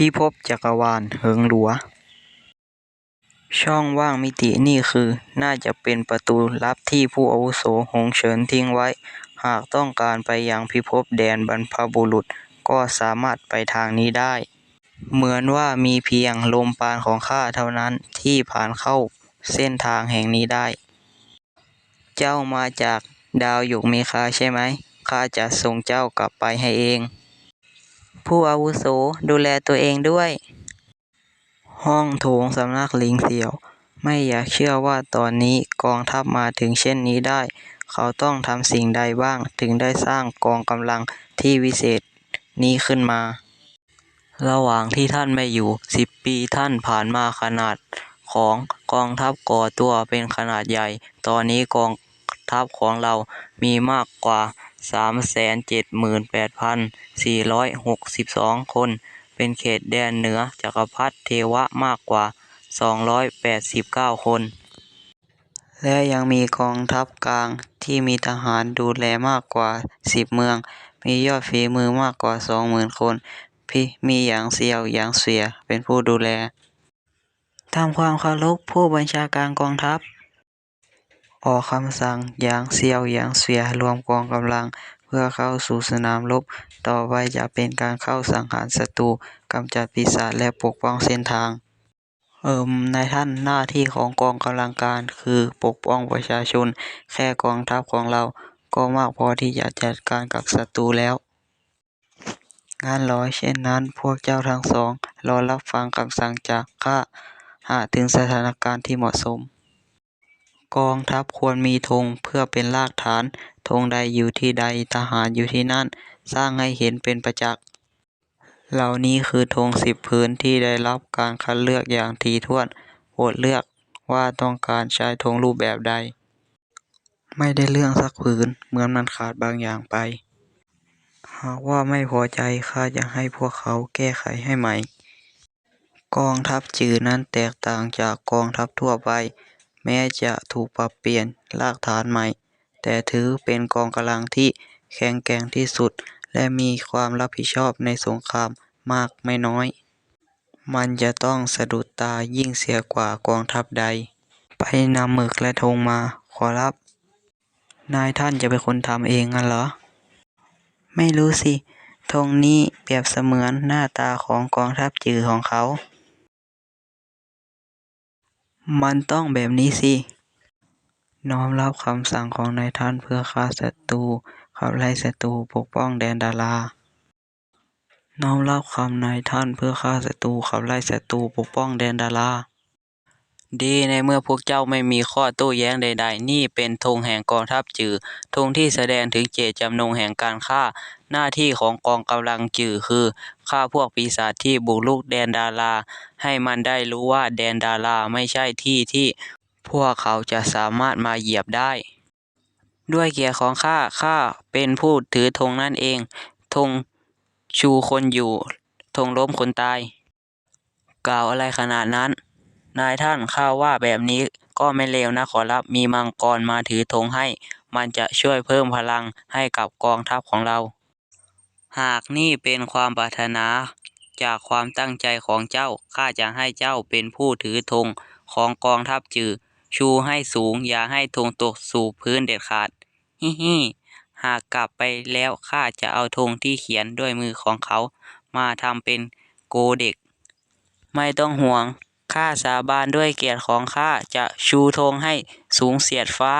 พิภพจักรวาลเหิงหลัว ช่องว่างมิตินี่คือน่าจะเป็นประตูลับที่ผู้อาวุโสหงเฉินทิ้งไว้ หากต้องการไปยังพิภพแดนบรรพบุรุษก็สามารถไปทางนี้ได้ เหมือนว่ามีเพียงลมปราณของข้าเท่านั้นที่ผ่านเข้าเส้นทางแห่งนี้ได้ เจ้ามาจากดาวหยกเมฆาใช่ไหมข้าจะส่งเจ้ากลับไปให้เอง ผู้อาวุโสดูแลตัวเองด้วย ห้องโถงสำนักลิงเสี่ยว ไม่อยากเชื่อว่าตอนนี้กองทัพมาถึงเช่นนี้ได้ เขาต้องทำสิ่งใดบ้างถึงได้สร้างกองกำลังที่วิเศษนี้ขึ้นมา ระหว่างที่ท่านไม่อยู่สิบปีท่านผ่านมาขนาดของกองทัพก่อตัวเป็นขนาดใหญ่ ตอนนี้กองทัพของเรามีมากกว่า สามแสนเจ็ดหมื่นแปดพันสี่ร้อยหกสิบสองคน เป็นเขตแดนเหนือจักรพรรดิเทวะมากกว่าสองร้อยแปดสิบเก้าคน และยังมีกองทัพกลางที่มีทหารดูแลมากกว่าสิบเมือง มียอดฝีมือมากกว่าสองหมื่นคน พี่มีหยางเซียวหยางเสียเป็นผู้ดูแลทำความเคารพผู้บัญชาการกองทัพ ออกคำสั่งหยางเซียวหยางเสวียรวมกองกำลังเพื่อเข้าสู่สนามรบ ต่อไปจะเป็นการเข้าสังหารศัตรูกำจัดปีศาจและปกป้องเส้นทาง เอิมนายท่านหน้าที่ของกองกำลังการคือปกป้องประชาชน แค่กองทัพของเราก็มากพอที่จะจัดการกับศัตรูแล้วงั้นเหรอเช่นนั้นพวกเจ้าทั้งสอง รอรับฟังคำสั่งจากข้าหากถึงสถานการณ์ที่เหมาะสม กองทัพควรมีธงเพื่อเป็นรากฐาน ธงใดอยู่ที่ใดทหารอยู่ที่นั่น สร้างให้เห็นเป็นประจักษ์ เหล่านี้คือธงสิบผืนที่ได้รับการคัดเลือกอย่างถี่ถ้วนโปรดเลือกว่าต้องการใช้ธงรูปแบบใด ไม่ได้เรื่องสักผืนเหมือนมันขาดบางอย่างไป หากว่าไม่พอใจข้าจะให้พวกเขาแก้ไขให้ใหม่ กองทัพจือนั้นแตกต่างจากกองทัพทั่วไป แม้จะถูกปรับเปลี่ยนรากฐานใหม่ แต่ถือเป็นกองกำลังที่แข็งแกร่งที่สุด และมีความรับผิดชอบในสงครามมากไม่น้อย มันจะต้องสะดุดตายิ่งเสียกว่ากองทัพใด ไปนำหมึกและธงมาขอรับ นายท่านจะเป็นคนทำเองงั้นเหรอ ไม่รู้สิธงนี้เปรียบเสมือนหน้าตาของกองทัพจือของเขา มันต้องแบบนี้สิ น้อมรับคำสั่งของนายท่านเพื่อฆ่าศัตรู ขับไล่ศัตรู ปกป้องแดนดารา น้อมรับคำนายท่านเพื่อฆ่าศัตรู ขับไล่ศัตรู ปกป้องแดนดารา ดีในเมื่อพวกเจ้าไม่มีข้อโต้แย้งใด ๆ นี่เป็นธงแห่งกองทัพจือธงที่แสดงถึงเจตจำนงแห่งการฆ่า หน้าที่ของกองกำลังจือคือฆ่าพวกปีศาจที่บุกรุกแดนดารา ให้มันได้รู้ว่าแดนดาราไม่ใช่ที่ที่พวกเขาจะสามารถมาเหยียบได้ ด้วยเกียรติของข้าข้าเป็นผู้ถือธงนั่นเองธงชูคนอยู่ธงล้มคนตาย กล่าวอะไรขนาดนั้น นายท่านข้าว่าแบบนี้ก็ไม่เลวนะขอรับ มีมังกรมาถือธงให้ มันจะช่วยเพิ่มพลังให้กับกองทัพของเรา หากนี่เป็นความปรารถนา จากความตั้งใจของเจ้า ข้าจะให้เจ้าเป็นผู้ถือธงของกองทัพจือ ชูให้สูงอย่าให้ธงตกสู่พื้นเด็ดขาด ฮิฮิหากกลับไปแล้วข้าจะเอาธงที่เขียนด้วยมือของเขา มาทำเป็นโกเด็ก ไม่ต้องห่วง ข้าสาบานด้วยเกียรติของข้าจะชูธงให้สูงเสียดฟ้า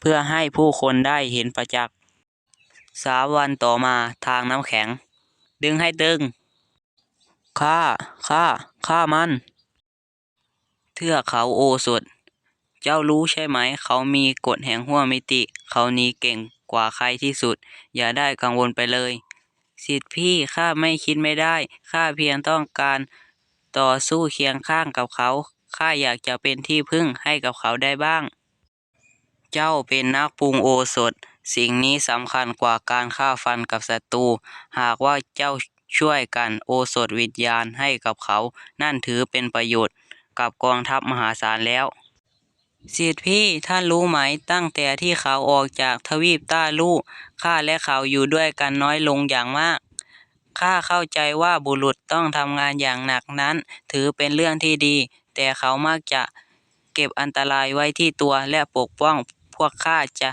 เพื่อให้ผู้คนได้เห็นประจักษ์สามวันต่อมาทางน้ำแข็ง ดึงให้ตึงข้าข้าข้ามัน เทือกเขาโอสถ เจ้ารู้ใช่ไหม เขามีกฎแห่งห้วมิติ เขานี้เก่งกว่าใครที่สุด อย่าได้กังวลไปเลย สิทธิพี่ข้าไม่คิดไม่ได้ ข้าเพียงต้องการ ต่อสู้เคียงข้างกับเขา ข้าอยากจะเป็นที่พึ่งให้กับเขาได้บ้าง เจ้าเป็นนักปรุงโอสถ สิ่งนี้สำคัญกว่าการฆ่าฟันกับศัตรู หากว่าเจ้าช่วยกันโอสถวิญญาณให้กับเขา นั่นถือเป็นประโยชน์กับกองทัพมหาศาลแล้วสิทธิพี่ท่านรู้ไหมตั้งแต่ที่เขาออกจากทวีปต้าลู่ข้าและเขาอยู่ด้วยกันน้อยลงอย่างมาก ข้าเข้าใจว่าบุรุษต้องทำงานอย่างหนักนั้น ถือเป็นเรื่องที่ดี แต่เขามักจะเก็บอันตรายไว้ที่ตัวและปกป้องพวกข้าจะ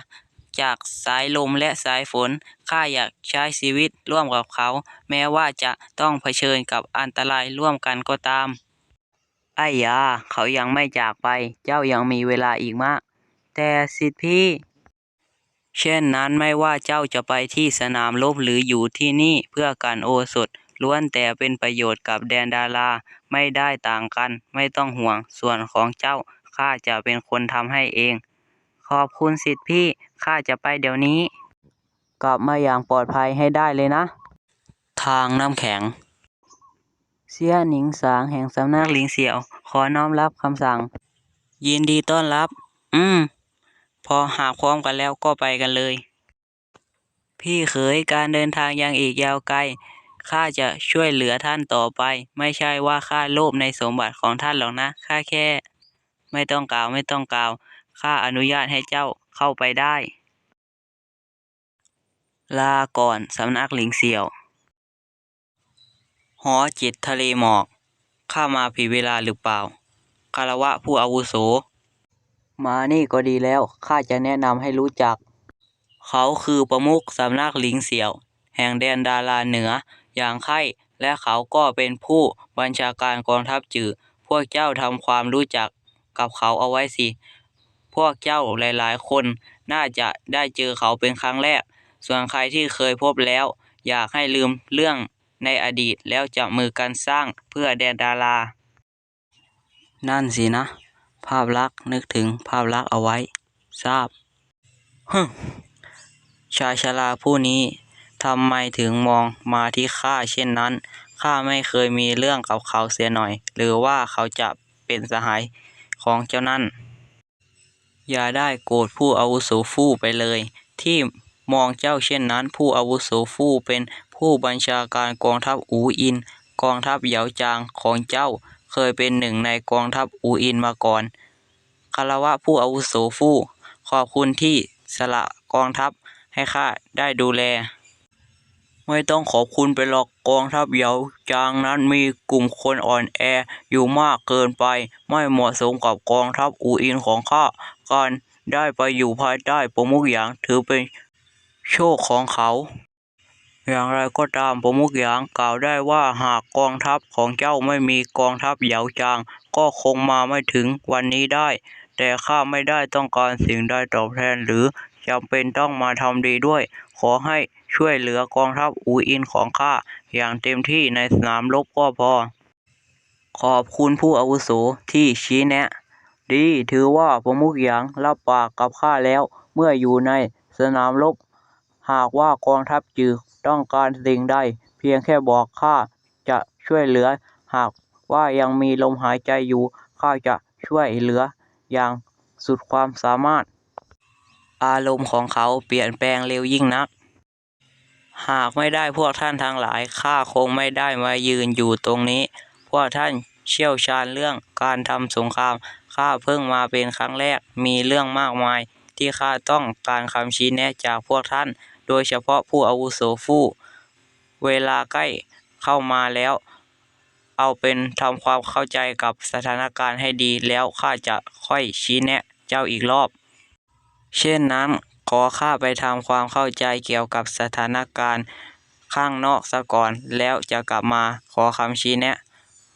จากสายลมและสายฝน ข้าอยากใช้ชีวิตร่วมกับเขา แม้ว่าจะต้องเผชิญกับอันตรายร่วมกันก็ตาม ไอ้ยา เขายังไม่จากไป เจ้ายังมีเวลาอีกมาก แต่สิทธิพี่ เช่นนั้นไม่ว่าเจ้าจะไปที่สนามรบหรืออยู่ที่นี่เพื่อการโอสถ ล้วนแต่เป็นประโยชน์กับแดนดาราไม่ได้ต่างกัน ไม่ต้องห่วงส่วนของเจ้าข้าจะเป็นคนทำให้เอง ขอบคุณสิทธิพี่ข้าจะไปเดี๋ยวนี้ กลับมาอย่างปลอดภัยให้ได้เลยนะ ทางน้ำแข็ง เสียหนิงสางแห่งสำนักหลิงเสี่ยว ขอน้อมรับคำสั่ง ยินดีต้อนรับ อืม พอหาพร้อมกันแล้วก็ไปกันเลย พี่เขยการเดินทางยังอีกยาวไกลข้าจะช่วยเหลือท่านต่อไป ไม่ใช่ว่าข้าโลภในสมบัติของท่านหรอกนะข้าแค่ ไม่ต้องกล่าวไม่ต้องกล่าวข้าอนุญาตให้เจ้าเข้าไปได้ ลาก่อนสำนักหลิงเสี่ยว หอจิตทะเลหมอก ข้ามาผิดเวลาหรือเปล่าคารวะผู้อาวุโส มานี่ก็ดีแล้ว ข้าจะแนะนำให้รู้จัก เขาคือประมุขสำนักหลิงเสี่ยว แห่งแดนดาราเหนือ อย่างไข่และเขาก็เป็นผู้บัญชาการกองทัพจือ พวกเจ้าทำความรู้จักกับเขาเอาไว้สิ พวกเจ้าหลายๆ คนน่าจะได้เจอเขาเป็นครั้งแรก ส่วนใครที่เคยพบแล้ว อยากให้ลืมเรื่องในอดีตแล้วจับมือกันสร้างเพื่อแดนดารา นั่นสินะ ภาพลักษณ์นึกถึงภาพลักษณ์เอาไว้ ทราบฮึชายชราผู้นี้ทำไมถึงมองมาที่ข้าเช่นนั้น ข้าไม่เคยมีเรื่องกับเขาเสียหน่อย หรือว่าเขาจะเป็นสหายของเจ้านั่น อย่าได้โกรธผู้อาวุโสฟู่ไปเลย ที่มองเจ้าเช่นนั้น ผู้อาวุโสฟู่เป็นผู้บัญชาการกองทัพอูอิน กองทัพเหยาจางของเจ้า เคยเป็นหนึ่งในกองทัพอูอินมาก่อนคารวะผู้อาวุโสฟู่ ขอบคุณที่สละกองทัพให้ข้าได้ดูแล ไม่ต้องขอบคุณไปหรอกกองทัพเหยาจางนั้นมีกลุ่มคนอ่อนแออยู่มากเกินไป ไม่เหมาะสมกับกองทัพอูอินของข้าการได้ไปอยู่ภายใต้ประมุขหยางถือเป็นโชคของเขา อย่างไรก็ตามประมุขหยางกล่าวได้ว่าหากกองทัพของเจ้าไม่มีกองทัพเหยาจาง ก็คงมาไม่ถึงวันนี้ได้ แต่ข้าไม่ได้ต้องการสิ่งใดตอบแทนหรือจำเป็นต้องมาทำดีด้วย ขอให้ช่วยเหลือกองทัพอูอินของข้าอย่างเต็มที่ในสนามรบก็พอ ขอบคุณผู้อาวุโสที่ชี้แนะ ดีถือว่าประมุขหยางรับปากกับข้าแล้วเมื่ออยู่ในสนามรบ หากว่ากองทัพจือ ต้องการสิ่งใด เพียงแค่บอกข้าจะช่วยเหลือ หากว่ายังมีลมหายใจอยู่ข้าจะช่วยเหลือ อย่างสุดความสามารถ อารมณ์ของเขาเปลี่ยนแปลงเร็วยิ่งนัก หากไม่ได้พวกท่านทั้งหลายข้าคงไม่ได้มายืนอยู่ตรงนี้ พวกท่านเชี่ยวชาญเรื่องการทำสงครามข้าเพิ่งมาเป็นครั้งแรกมีเรื่องมากมายที่ข้าต้องการคำชี้แนะจากพวกท่าน โดยเฉพาะผู้อาวุโสฟู่เวลาใกล้เข้ามาแล้ว เอาเป็นทำความเข้าใจกับสถานการณ์ให้ดีแล้วข้าจะค่อยชี้แนะเจ้าอีกรอบ เช่นนั้นขอข้าไปทำความเข้าใจเกี่ยวกับสถานการณ์ข้างนอกซะก่อนแล้วจะกลับมาขอคำชี้แนะ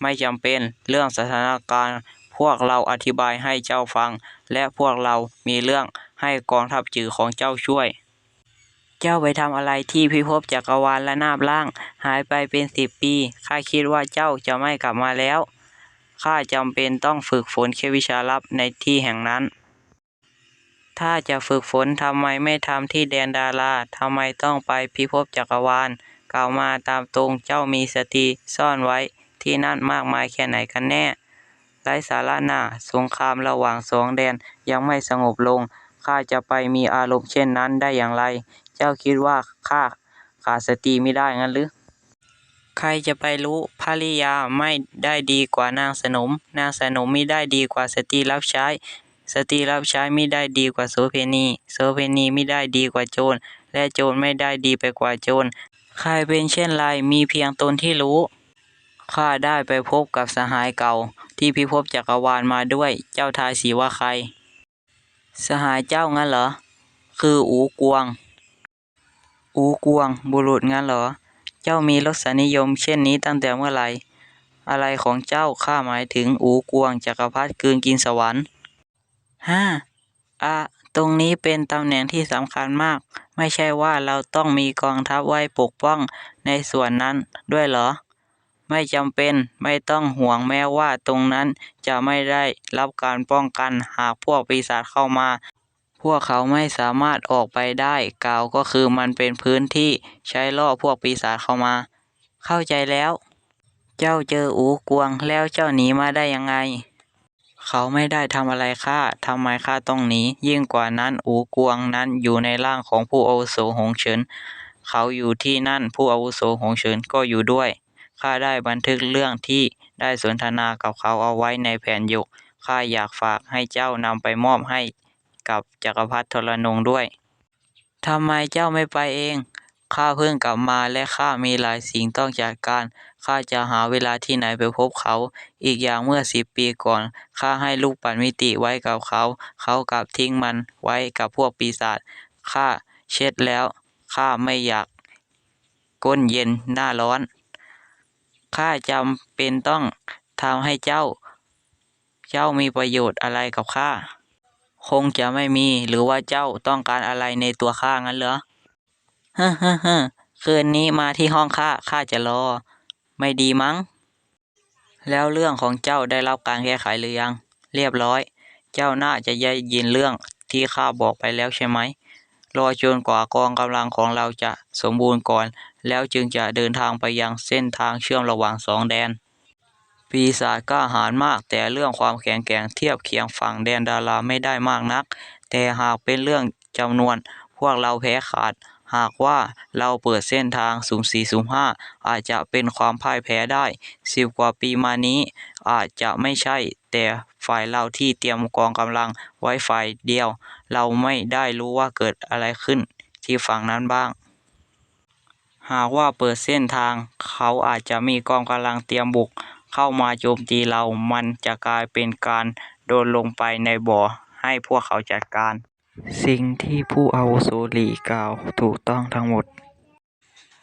ไม่จำเป็นเรื่องสถานการณ์พวกเราอธิบายให้เจ้าฟัง และพวกเรามีเรื่องให้กองทัพจือของเจ้าช่วย เจ้าไปทำอะไรที่พิภพจักรวาลและนาบล่าง หายไปเป็นสิบปีข้าคิดว่าเจ้าจะไม่กลับมาแล้วข้าจำเป็นต้องฝึกฝนแค่วิชาลับในที่แห่งนั้น ถ้าจะฝึกฝนทำไมไม่ทำที่แดนดาราทำไมต้องไปพิภพจักรวาลกล่าวมาตามตรงเจ้ามีสตรีซ่อนไว้ที่นั่นมากมายแค่ไหนกันแน่ไร้สาระน่าสงครามระหว่างสองแดนยังไม่สงบลงข้าจะไปมีอารมณ์เช่นนั้นได้อย่างไร เจ้าคิดว่าข้าขาดสติไม่ได้งั้นหรือ ใครจะไปรู้ภริยาไม่ได้ดีกว่านางสนม นางสนมไม่ได้ดีกว่าสตรีรับใช้ สตรีรับใช้ไม่ได้ดีกว่าโสเพณี โสเพณีไม่ได้ดีกว่าโจร และโจรไม่ได้ดีไปกว่าโจร ใครเป็นเช่นไรมีเพียงตนที่รู้ ข้าได้ไปพบกับสหายเก่า ที่พิภพจักรวาลมาด้วย เจ้าทายสิว่าใคร สหายเจ้างั้นเหรอ คืออูกวง อูกวง บุรุษงั้นเหรอ เจ้ามีรสนิยมเช่นนี้ตั้งแต่เมื่อไหร่ อะไรของเจ้าข้าหมายถึงอูกวงจักรพรรดิกืนกินสวรรค์ฮ่าอะตรงนี้เป็นตำแหน่งที่สำคัญมาก ไม่ใช่ว่าเราต้องมีกองทัพไว้ปกป้องในส่วนนั้นด้วยเหรอ ไม่จำเป็นไม่ต้องห่วงแม้ว่าตรงนั้นจะไม่ได้รับการป้องกันหากพวกปีศาจเข้ามา พวกเขาไม่สามารถออกไปได้กล่าวก็คือมันเป็นพื้นที่ใช้ล่อพวกปีศาจเข้ามา เข้าใจแล้ว เจ้าเจออูกวงแล้วเจ้าหนีมาได้ยังไง เขาไม่ได้ทำอะไรข้าทำไมข้าต้องหนียิ่งกว่านั้นอูกวงนั้นอยู่ในร่างของผู้อาวุโสหงเฉินเขาอยู่ที่นั่นผู้อาวุโสหงเฉินก็อยู่ด้วยข้าได้บันทึกเรื่องที่ได้สนทนากับเขาเอาไว้ในแผนหยกข้าอยากฝากให้เจ้านำไปมอบให้ กับจักรพรรดิทรนงด้วย ทำไมเจ้าไม่ไปเอง ข้าเพิ่งกลับมาและข้ามีหลายสิ่งต้องจัดการ ข้าจะหาเวลาที่ไหนไปพบเขา อีกอย่างเมื่อสิบปีก่อน ข้าให้ลูกปัดมิติไว้กับเขา เขากลับทิ้งมันไว้กับพวกปีศาจ ข้าเช็ดแล้ว ข้าไม่อยากก้นเย็นหน้าร้อน ข้าจำเป็นต้องทำให้เจ้า เจ้ามีประโยชน์อะไรกับข้า คงจะไม่มีหรือว่าเจ้าต้องการอะไรในตัวข้างั้นเหรอเฮ้เฮ้เฮ้อคืนนี้มาที่ห้องข้าข้าจะรอ ไม่ดีมั้ง แล้วเรื่องของเจ้าได้รับการแก้ไขหรือยัง เรียบร้อย เจ้าน่าจะได้ยินเรื่องที่ข้าบอกไปแล้วใช่ไหม รอจนกว่ากองกำลังของเราจะสมบูรณ์ก่อน แล้วจึงจะเดินทางไปยังเส้นทางเชื่อมระหว่างสองแดน ปีศาจกล้าหาญมาก แต่เรื่องความแข็งแกร่งเทียบเคียงฝั่งแดนดาราไม่ได้มากนัก แต่หากเป็นเรื่องจำนวน พวกเราแพ้ขาด หากว่าเราเปิดเส้นทางสุ่มสี่สุ่มห้าอาจจะเป็นความพ่ายแพ้ได้สิบกว่าปีมานี้ อาจจะไม่ใช่ แต่ฝ่ายเราที่เตรียมกองกำลังไว้ฝ่ายเดียว เราไม่ได้รู้ว่าเกิดอะไรขึ้นที่ฝั่งนั้นบ้างหากว่าเปิดเส้นทาง เขาอาจจะมีกองกำลังเตรียมบุก เข้ามาโจมตีเรา มันจะกลายเป็นการโดนลงไปในบ่อให้พวกเขาจัดการ สิ่งที่ผู้อาวุโสหลีกล่าวถูกต้องทั้งหมด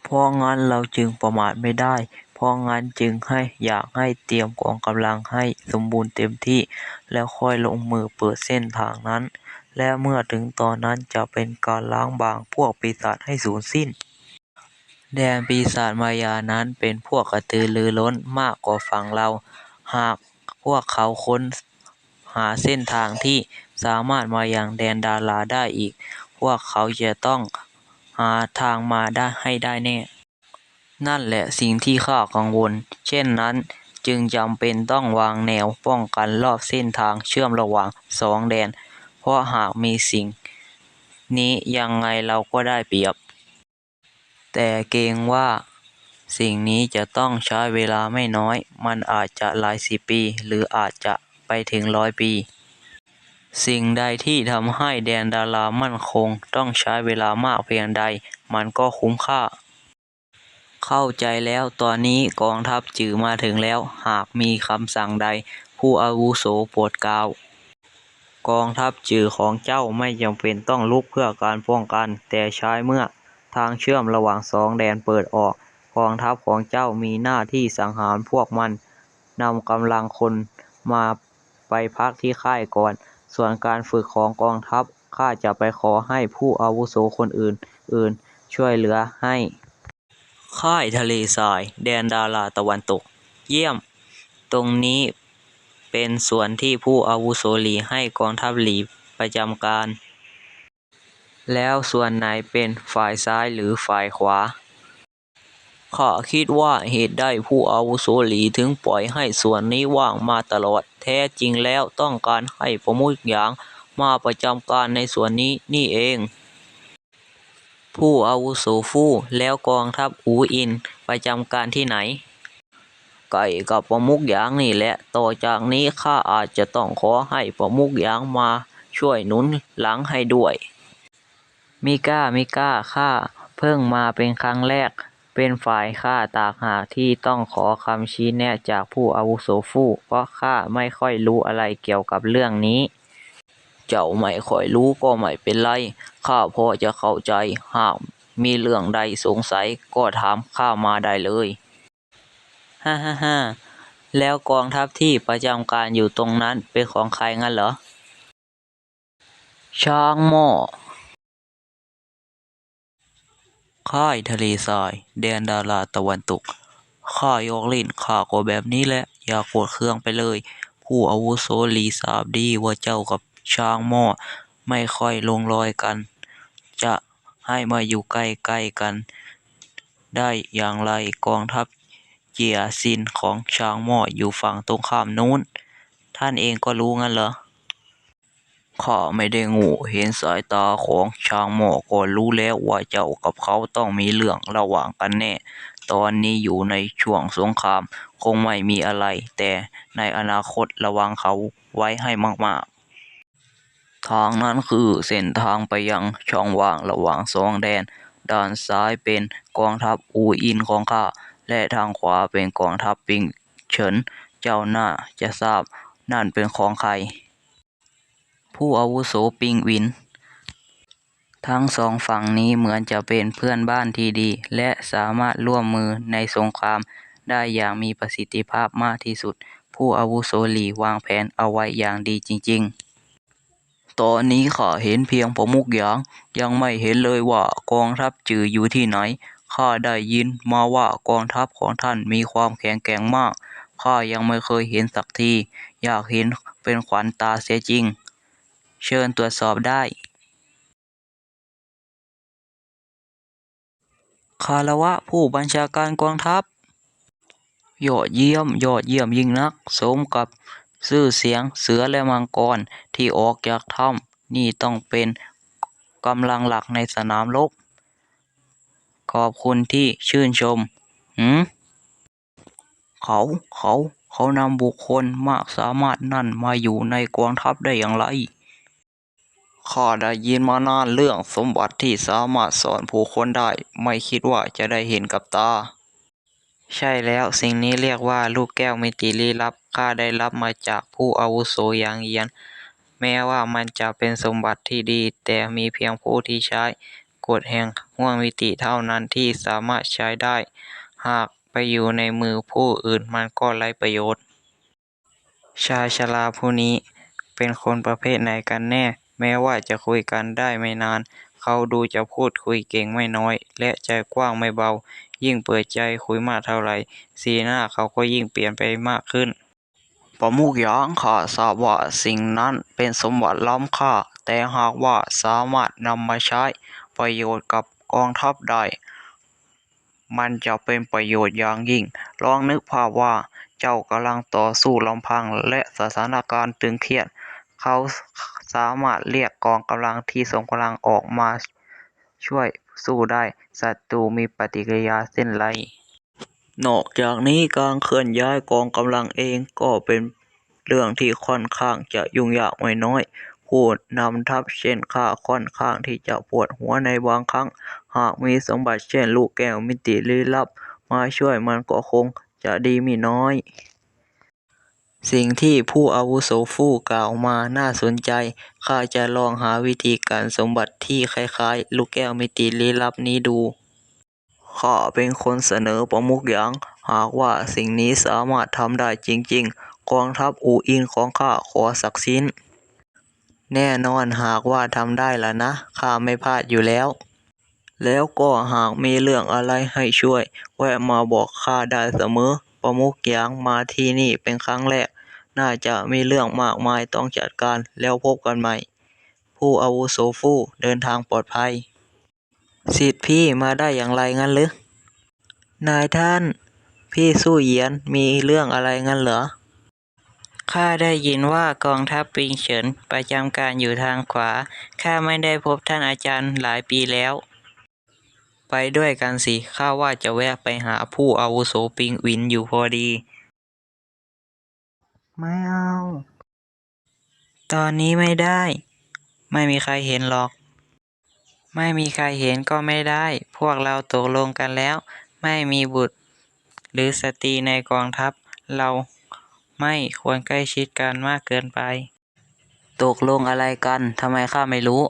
เพราะงั้นเราจึงประมาทไม่ได้ เพราะงั้นจึงให้อยากให้เตรียมกองกำลังให้สมบูรณ์เต็มที่ แล้วค่อยลงมือเปิดเส้นทางนั้น และเมื่อถึงตอนนั้นจะเป็นการล้างบางพวกปีศาจให้สูญสิ้น แดนปีศาจมายานั้นเป็นพวกกระตือรือร้นมากกว่าฝั่งเรา หากพวกเขาค้นหาเส้นทางที่สามารถมายังแดนดาราได้อีก พวกเขาจะต้องหาทางมาได้ให้ได้แน่ นั่นแหละสิ่งที่ข้ากังวล เช่นนั้นจึงจำเป็นต้องวางแนวป้องกันรอบเส้นทางเชื่อมระหว่างสองแดน เพราะหากมีสิ่ง นี้ยังไงเราก็ได้เปรียบ แต่เกรงว่าสิ่งนี้จะต้องใช้เวลาไม่น้อย มันอาจจะหลายสิบปี หรืออาจจะไปถึงร้อยปี สิ่งใดที่ทำให้แดนดารามั่นคงต้องใช้เวลามากเพียงใด มันก็คุ้มค่า เข้าใจแล้วตอนนี้กองทัพจือมาถึงแล้ว หากมีคำสั่งใด ผู้อาวุโสโปรดกล้าว กองทัพจือของเจ้าไม่จำเป็นต้องลุกเพื่อการป้องกัน แต่ใช้เมื่อ ทางเชื่อมระหว่างสองแดนเปิดออก กองทัพของเจ้ามีหน้าที่สังหารพวกมันนำกำลังคนมาไปพักที่ค่ายก่อน ส่วนการฝึกของกองทัพข้าจะไปขอให้ผู้อาวุโสคนอื่นอื่นช่วยเหลือให้ ค่ายทะเลทราย แดนดาราตะวันตก เยี่ยม ตรงนี้เป็นส่วนที่ผู้อาวุโสหลีให้กองทัพหลีประจำการ แล้วส่วนไหนเป็นฝ่ายซ้ายหรือฝ่ายขวาข้าคิดว่าเหตุใดผู้อาวุโสหลีถึงปล่อยให้ส่วนนี้ว่างมาตลอด แท้จริงแล้วต้องการให้ประมุขหยางมาประจำการในส่วนนี้นี่เอง ผู้อาวุโสฟู่แล้วกองทัพอูอินประจำการที่ไหน ไก่กับประมุขหยางนี่แหละ ต่อจากนี้ข้าอาจจะต้องขอให้ประมุขหยางมาช่วยหนุนหลังให้ด้วย มิก้า มิก้า ข้าเพิ่งมาเป็นครั้งแรก เป็นฝ่ายข้าตางหากที่ต้องขอคำชี้แนะจากผู้อาวุโสฟู่ เพราะข้าไม่ค่อยรู้อะไรเกี่ยวกับเรื่องนี้ เจ้าไม่ค่อยรู้ก็ไม่เป็นไร ข้าพอจะเข้าใจ หากมีเรื่องใดสงสัยก็ถามข้ามาได้เลย ฮ่าฮ่าฮ่าแล้วกองทัพที่ประจำการอยู่ตรงนั้นเป็นของใครงั้นเหรอ ช้างหม้อ ค่ายทะเลทราย แดนดาราตะวันตก ข้ายกเล่น ข้าก็แบบนี้แหละ อย่าโกรธเคืองไปเลย ผู้อาวุโสหลีทราบดีว่าเจ้ากับช้างหม้อไม่ค่อยลงรอยกัน จะให้มาอยู่ใกล้ๆกัน ได้อย่างไรกองทัพเจียซินของช้างหม้ออยู่ฝั่งตรงข้ามนู้น ท่านเองก็รู้งั้นเหรอ ข้าไม่ได้โงูเห็นสายตาของช้างหมอก็รู้แล้วว่าเจ้ากับเขาต้องมีเรื่องระหว่างกันแน่ ตอนนี้อยู่ในช่วงสงคราม คงไม่มีอะไร แต่ในอนาคตระวังเขาไว้ให้มากๆ ทางนั้นคือเส้นทางไปยังช่องว่างระหว่างสองแดน ด้านซ้ายเป็นกองทัพอูอินของข้า และทางขวาเป็นกองทัพปิงเฉิน เจ้าหน่าจะทราบนั่นเป็นของใคร ผู้อาวุโสปิงวิน ทั้งสองฝั่งนี้เหมือนจะเป็นเพื่อนบ้านที่ดี และสามารถร่วมมือในสงครามได้อย่างมีประสิทธิภาพมากที่สุด ผู้อาวุโสหลีวางแผนเอาไว้อย่างดีจริง ๆตอนนี้ข้าเห็นเพียงประมุขหยาง ยังไม่เห็นเลยว่ากองทัพจืออยู่ที่ไหนข้าได้ยินมาว่ากองทัพของท่านมีความแข็งแกร่งมากข้ายังไม่เคยเห็นสักที อยากเห็นเป็นขวัญตาเสียจริง เชิญตรวจสอบได้คารวะผู้บัญชาการกองทัพ ยอดเยี่ยม ยอดเยี่ยมยิ่งนัก สมกับชื่อเสียงเสือและมังกรที่ออกจากถ้ำนี่ต้องเป็นกำลังหลักในสนามรบ ขอบคุณที่ชื่นชมหืมเขาเขาเขานำบุคคลมากสามารถนั่นมาอยู่ในกองทัพได้อย่างไร ข้าได้ยินมานานเรื่องสมบัติที่สามารถสอนผู้คนได้ ไม่คิดว่าจะได้เห็นกับตา ใช่แล้วสิ่งนี้เรียกว่าลูกแก้วมิติลี้ลับข้าได้รับมาจากผู้อาวุโสอย่างเยียน แม้ว่ามันจะเป็นสมบัติที่ดี แต่มีเพียงผู้ที่ใช้กฎแห่งห้วงมิติเท่านั้นที่สามารถใช้ได้ หากไปอยู่ในมือผู้อื่นมันก็ไร้ประโยชน์ ชายชราผู้นี้เป็นคนประเภทไหนกันแน่ แม้ว่าจะคุยกันได้ไม่นาน เขาดูจะพูดคุยเก่งไม่น้อย และใจกว้างไม่เบา ยิ่งเปิดใจคุยมากเท่าไหร่ สีหน้าเขาก็ยิ่งเปลี่ยนไปมากขึ้นประมุขหยางข้าทราบว่าสิ่งนั้นเป็นสมบัติล้ำค่า แต่หากว่าสามารถนำมาใช้ประโยชน์กับกองทัพได้ มันจะเป็นประโยชน์อย่างยิ่ง ลองนึกภาพว่าเจ้ากำลังต่อสู้ลำพังและสถานการณ์ตึงเครียด เขา สามารถเรียกกองกำลังที่ทรงพลังออกมาช่วยสู้ได้ศัตรูมีปฏิกิริยาเช่นไร นอกจากนี้การเคลื่อนย้ายกองกำลังเองก็เป็นเรื่องที่ค่อนข้างจะยุ่งยากไม่น้อย ผู้นำทัพเช่นข้าค่อนข้างที่จะปวดหัวในบางครั้ง หากมีสมบัติเช่นลูกแก้วมิติลี้ลับ มาช่วยมันก็คงจะดีมิน้อย สิ่งที่ผู้อาวุโสฟู่กล่าวมาน่าสนใจ ข้าจะลองหาวิธีการสมบัติที่คล้ายๆ ลูกแก้วมิติลี้ลับนี้ดู ข้าเป็นคนเสนอประมุขหยาง หากว่าสิ่งนี้สามารถทำได้จริงๆ กองทัพอูอินของข้าขอสักชิ้น แน่นอนหากว่าทำได้ล่ะนะ ข้าไม่พลาดอยู่แล้ว แล้วก็หากมีเรื่องอะไรให้ช่วย แวะมาบอกข้าได้เสมอ ประมุขหยางมาที่นี่เป็นครั้งแรก น่าจะมีเรื่องมากมายต้องจัดการแล้วพบกันใหม่ ผู้อาวุโสฟู่เดินทางปลอดภัย สิทธิ์พี่มาได้อย่างไรงั้นหรือนายท่าน พี่สู้เหยียนมีเรื่องอะไรงั้นเหรอข้าได้ยินว่ากองทัพปิงเฉินประจำการอยู่ทางขวา ข้าไม่ได้พบท่านอาจารย์หลายปีแล้ว ไปด้วยกันสิ ข้าว่าจะแวะไปหาผู้อาวุโสปิงหวินอยู่พอดี ไม่เอา ตอนนี้ไม่ได้ ไม่มีใครเห็นหรอก ไม่มีใครเห็นก็ไม่ได้ พวกเราตกลงกันแล้ว ไม่มีบุตร หรือสตรีในกองทัพ เราไม่ควรใกล้ชิดกันมากเกินไป ตกลงอะไรกัน ทำไมข้าไม่รู้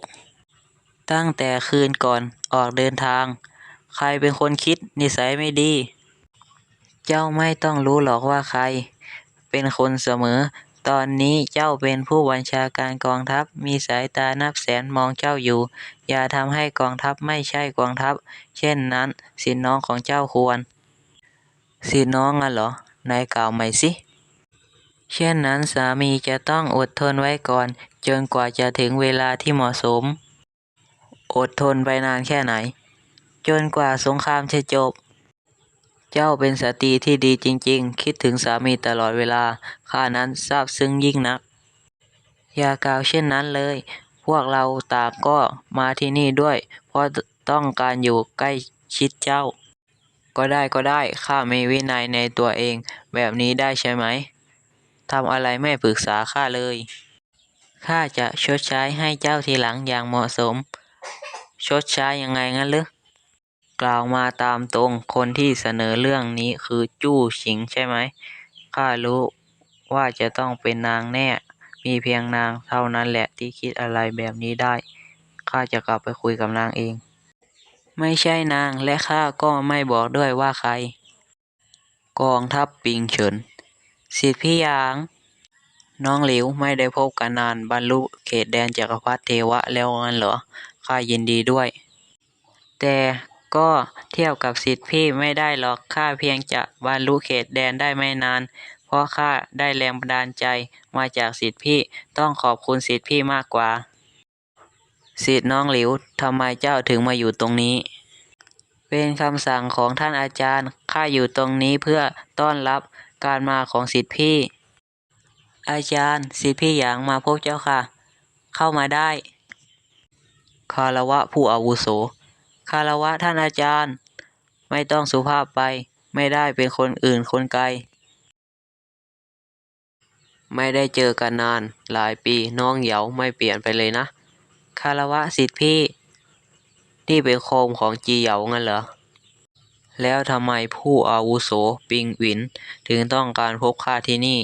ตั้งแต่คืนก่อนออกเดินทาง ใครเป็นคนคิดนิสัยไม่ดี เจ้าไม่ต้องรู้หรอกว่าใคร เป็นคนเสมอ ตอนนี้เจ้าเป็นผู้บัญชาการกองทัพ มีสายตานับแสนมองเจ้าอยู่ อย่าทำให้กองทัพไม่ใช่กองทัพ เช่นนั้น สิทธิน้องของเจ้าควร สิทธิน้องอะเหรอนายกล่าวใหม่สิ เช่นนั้นสามีจะต้องอดทนไว้ก่อน จนกว่าจะถึงเวลาที่เหมาะสม อดทนไปนานแค่ไหน จนกว่าสงครามจะจบ เจ้าเป็นสตรีที่ดีจริงๆ คิดถึงสามีตลอดเวลา ข้านั้นซาบซึ้งยิ่งนัก อย่ากล่าวเช่นนั้นเลย พวกเราต่างก็มาที่นี่ด้วย เพราะต้องการอยู่ใกล้ชิดเจ้า ก็ได้ก็ได้ ข้ามีวินัยในตัวเอง แบบนี้ได้ใช่ไหม ทำอะไรไม่ปรึกษาข้าเลย ข้าจะชดใช้ให้เจ้าทีหลังอย่างเหมาะสม ชดใช้ยังไงงั้นหรือ กล่าวมาตามตรง คนที่เสนอเรื่องนี้คือจู้ฉิงใช่ไหม ข้ารู้ว่าจะต้องเป็นนางแน่ มีเพียงนางเท่านั้นแหละที่คิดอะไรแบบนี้ได้ ข้าจะกลับไปคุยกับนางเอง ไม่ใช่นางและข้าก็ไม่บอกด้วยว่าใคร กองทัพปิงเฉิน สิทธิพี่หยาง น้องหลิวไม่ได้พบกันนานบรรลุเขตแดนจักรพรรดิเทวะแล้วงั้นเหรอ ข้ายินดีด้วย แต่ ก็เทียบกับสิทธิพี่ไม่ได้หรอก ข้าเพียงจะบรรลุเขตแดนได้ไม่นาน เพราะข้าได้แรงบันดาลใจมาจากสิทธิพี่ ต้องขอบคุณสิทธิพี่มากกว่า สิทธิน้องหลิว ทำไมเจ้าถึงมาอยู่ตรงนี้ เป็นคำสั่งของท่านอาจารย์ ข้าอยู่ตรงนี้เพื่อต้อนรับการมาของสิทธิพี่ อาจารย์ สิทธิพี่หยางมาพบเจ้าค่ะ เข้ามาได้ คารวะผู้อาวุโส คารวะท่านอาจารย์ ไม่ต้องสุภาพไป ไม่ได้เป็นคนอื่นคนไกล ไม่ได้เจอกันนาน หลายปีน้องเหยาไม่เปลี่ยนไปเลยนะ คารวะสิทธิพี่ นี่เป็นโคมของจีเหยางั้นเหรอ แล้วทำไมผู้อาวุโสปิงหวินถึงต้องการพบข้าที่นี่